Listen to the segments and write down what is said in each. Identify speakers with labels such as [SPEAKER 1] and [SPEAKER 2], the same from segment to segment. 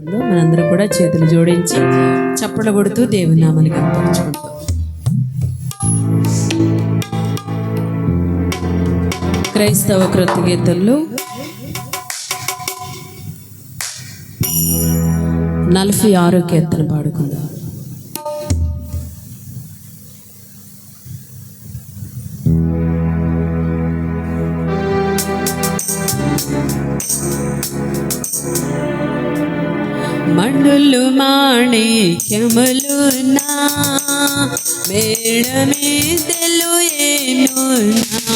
[SPEAKER 1] మనందరూ కూడా చేతులు జోడించి చప్పట కొడుతూ దేవుని నామానికి కనపరుచుకుంటాం క్రైస్తవ కృత నలభై ఆరో కీర్తన పాడుకుందాం. విషములు నా మేడ మీదలు ఏనునా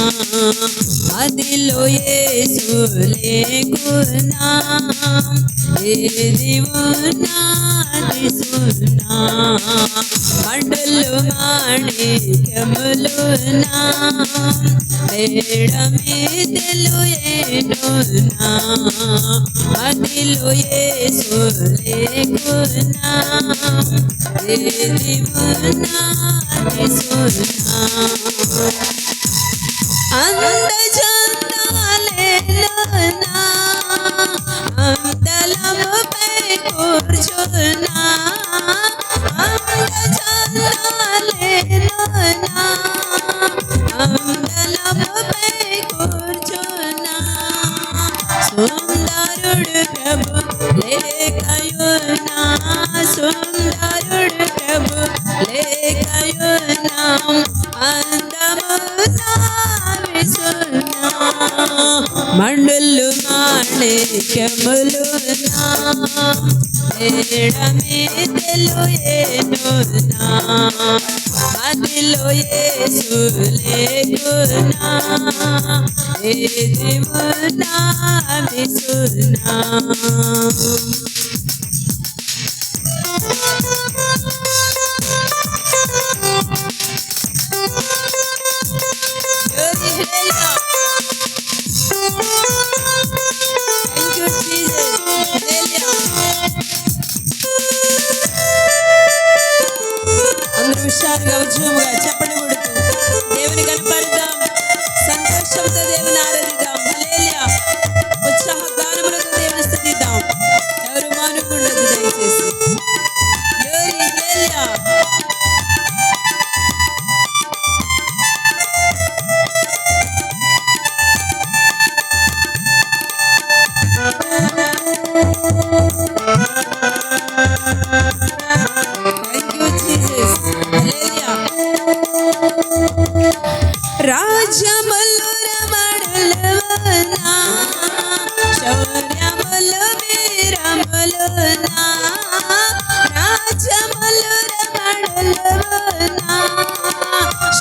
[SPEAKER 1] అదిలో ఏసు ఏసులేకునా ఏది ఉన్నా సున్నా మండలు మాణిక్యములు నా మేడ మీదలు ఏనునా అదిలో ఏసులేకునా ఏది ఉన్నది సున్నా అందజందాలేనా అందలముపై కూర్చున్నా మాణిక్యములు మేడమీదలు ఏనునా అదిలో ఏసులేకునా ఏది ఉన్నా విసునా అందరూ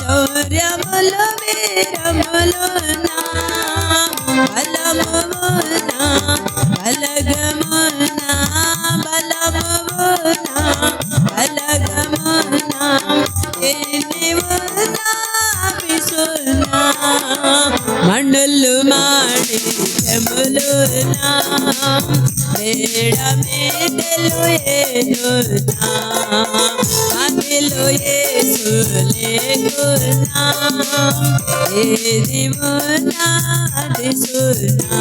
[SPEAKER 1] శౌర్యములు వీరములునా బలమునా బలగమునా బలమునా బలగమునా ఎన్నివునా విసునా మండలు మాణిక్యములునా మేడ మీదలు ఏనునా అదిలో ఏసులేకునా ఏది మునా దిసునా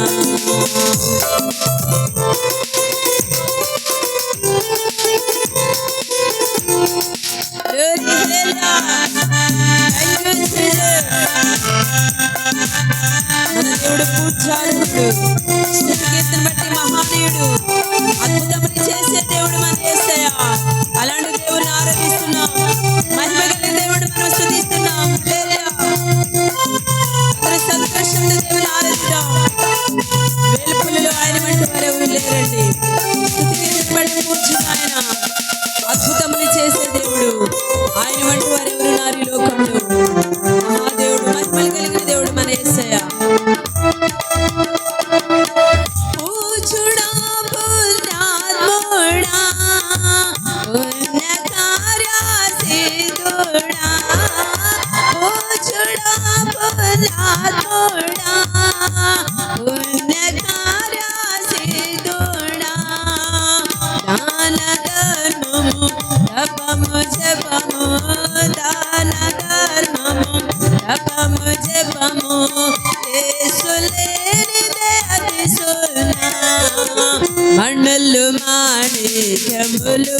[SPEAKER 1] మండలు మాణిక్యములు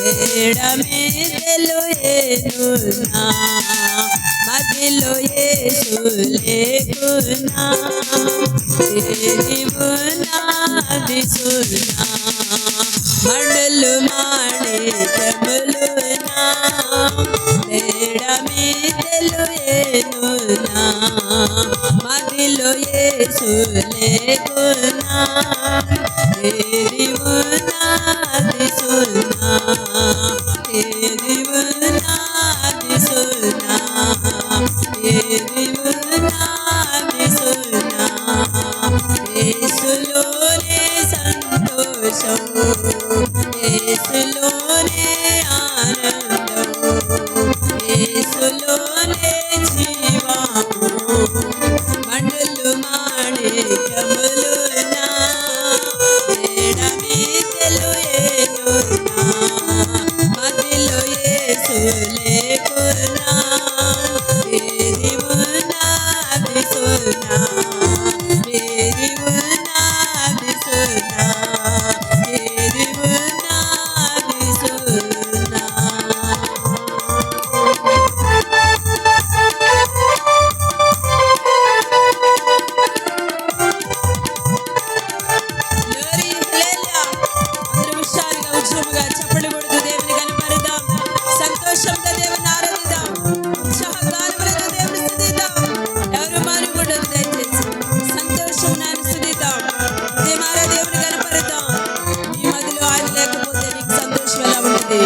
[SPEAKER 1] మేడమే తెలుయేను మదిలో ఏ bole guna teri buna di suna madal maane tablu na tera me telu teri পেয়েছি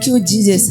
[SPEAKER 1] Thank you, Jesus.